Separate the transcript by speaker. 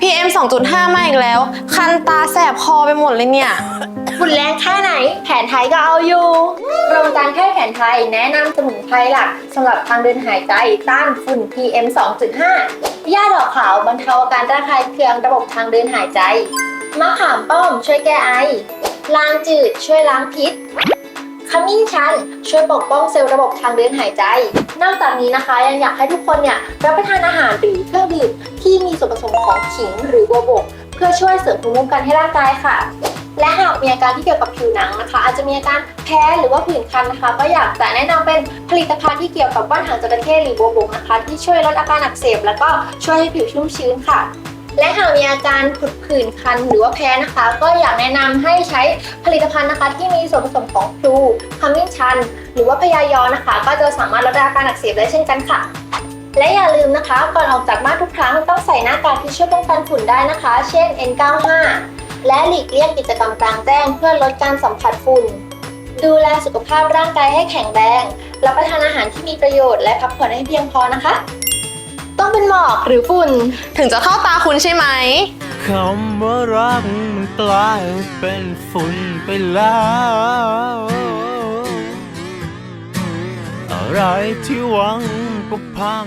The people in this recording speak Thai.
Speaker 1: PM 2.5 มาอีกแล้ว คันตาแสบคอไปหมดเลยเนี่ย
Speaker 2: ฝุ่นแรงแค่ไหน แผนไทยก็เอาอยู่โครงการแค่แผนไทยแนะนำสมุนไพรหลักสำหรับทางเดินหายใจต้านฝุ่น PM 2.5ย่าดอกขาวบรรเทาอาการระคายเคืองระบบทางเดินหายใจ มะขามป้อมช่วยแก้ไอ ลางจืดช่วยล้างพิษ ขมิ้นชันช่วยปกป้องเซลล์ระบบทางเดินหายใจ นอกจากนี้นะคะยังอยากให้ทุกคนเนี่ยรับประทานอาหารหรือเครื่องดื่มที่มีส่วนผสมของขิงหรือบัวบก เพื่อช่วยเสริมภูมิคุ้มกันให้ร่างกายค่ะ และหากมีอาการที่เกี่ยวกับผิวหนังนะคะ อาจจะมีอาการแพ้หรือว่าผื่นคันนะคะ ก็อยากจะแนะนำเป็นผลิตภัณฑ์ที่เกี่ยวกับว่านหางจระเข้หรือบัวบกนะคะ ที่ช่วยลดอาการอักเสบ แล้วก็ช่วยให้ผิวชุ่มชื้นค่ะ และหากมีอาการผดผื่นคันหรือว่าแพ้นะคะ ก็อยากแนะนำให้ใช้ผลิตภัณฑ์นะคะ ที่มีส่วนผสมของพลูขมิ้นชัน หรือว่าพยายอนะคะ ก็จะสามารถลดอาการอักเสบได้เช่นกันค่ะ และอย่าลืมนะคะ ก่อนออกจากบ้านทุกครั้งต้องใส่หน้ากากที่ช่วยป้องกันฝุ่นได้นะคะ เช่น N95 และหลีกเลี่ยงกิจกรรมกลางแจ้งเพื่อลดการสัมผัสฝุ่น ดูแลสุขภาพร่างกายให้แข็งแรงรับประทานอาหารที่มีประโยชน์และพักผ่อนให้เพียงพอนะคะ ต้องเป็นหมอกหรือฝุ่น
Speaker 1: ถึงจะเข้าตาคุณใช่ไหม
Speaker 3: คำว่ารักมันกลายเป็นฝุ่นไปแล้ว อะไรที่หวังก็พัง